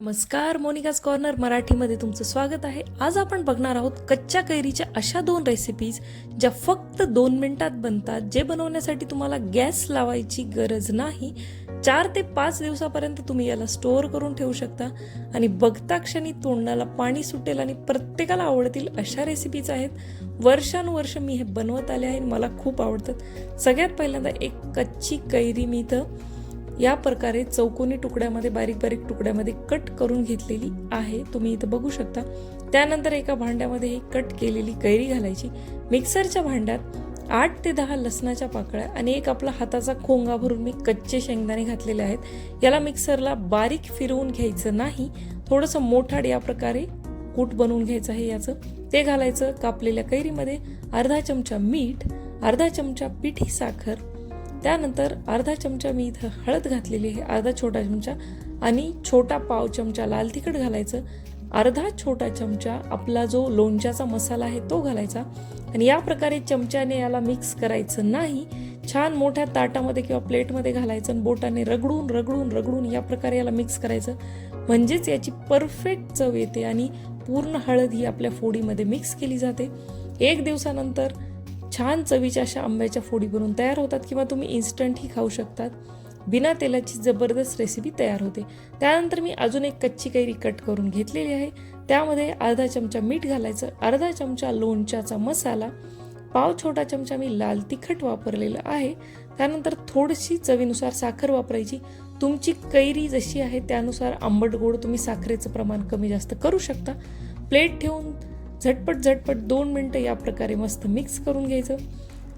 नमस्कार Monika's corner मराठीमध्ये तुमचं स्वागत आहे. आज आपण बघणार आहोत कच्च्या कैरीच्या अशा दोन रेसिपीज ज्या फक्त दोन मिनिटात बनतात जे बनवण्यासाठी तुम्हाला गॅस लावायची गरज नाही. चार ते पाच दिवसापर्यंत तुम्ही याला स्टोअर करून ठेवू शकता आणि बघता क्षणी तोंडाला पाणी सुटेल आणि प्रत्येकाला आवडतील अशा रेसिपीज आहेत. वर्षानुवर्ष मी हे बनवत आले आहे मला खूप आवडतात. सगळ्यात पहिल्यांदा एक कच्ची कैरी मी इथं या प्रकारे चौकोनी तुकड्यामध्ये बारीक बारीक तुकड्यामध्ये कट करून घेतलेली आहे. तुम्ही इथं बघू शकता. त्यानंतर एका भांड्यामध्ये ही कट केलेली कैरी घालायची. मिक्सरच्या भांड्यात आठ ते दहा लसणाच्या पाकळ्या आणि एक आपला हाताचा खोंगा भरून मी कच्चे शेंगदाणे घातलेले आहेत. याला मिक्सरला बारीक फिरवून घ्यायचं नाही. थोडंसं मोठाड या प्रकारे कूट बनवून घ्यायचं आहे याचं. ते घालायचं कापलेल्या कैरीमध्ये अर्धा चमचा मीठ अर्धा चमचा पिठी साखर त्यानंतर अर्धा चमचा मी इथं हळद घातलेली आहे अर्धा छोटा चमचा. आणि छोटा पाव चमचा लाल तिखट घालायचं. अर्धा छोटा चमचा आपला जो लोणच्याचा मसाला आहे तो घालायचा. आणि या प्रकारे चमच्याने याला मिक्स करायचं नाही. छान मोठ्या ताटामध्ये किंवा प्लेटमध्ये घालायचं आणि बोटाने रगडून रगडून रगडून या प्रकारे याला मिक्स करायचं. म्हणजेच याची परफेक्ट चव येते आणि पूर्ण हळद ही आपल्या फोडीमध्ये मिक्स केली जाते. एक दिवसानंतर छान चवीच्या अशा आंब्याच्या फोडी बनवून तयार होतात किंवा तुम्ही इन्स्टंटही खाऊ शकतात. बिना तेलाची जबरदस्त रेसिपी तयार होते. त्यानंतर मी अजून एक कच्ची कैरी कट करून घेतलेली आहे. त्यामध्ये अर्धा चमचा मीठ घालायचं अर्धा चमचा लोणच्याचा मसाला पाव छोटा चमचा मी लाल तिखट वापरलेलं आहे. त्यानंतर थोडीशी चवीनुसार साखर वापरायची. तुमची कैरी जशी आहे त्यानुसार आंबट गोड तुम्ही साखरेचं प्रमाण कमी जास्त करू शकता. प्लेट ठेवून झटपट झटपट दोन मिनटं या प्रकारे मस्त मिक्स करून घ्यायचं.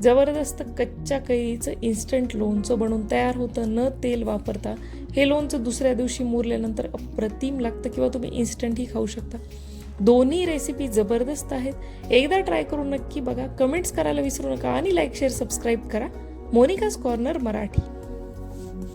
जबरदस्त कच्च्या कैरीचं इन्स्टंट लोणचं बनवून तयार होतं न तेल वापरता. हे लोणचं दुसऱ्या दिवशी मुरल्यानंतर अप्रतिम लागतं किंवा तुम्ही इन्स्टंटही खाऊ शकता. दोन्ही रेसिपी जबरदस्त आहेत. एकदा ट्राय करून नक्की बघा. कमेंट्स करायला विसरू नका आणि लाईक शेअर सबस्क्राईब करा. मोनिकाज कॉर्नर मराठी.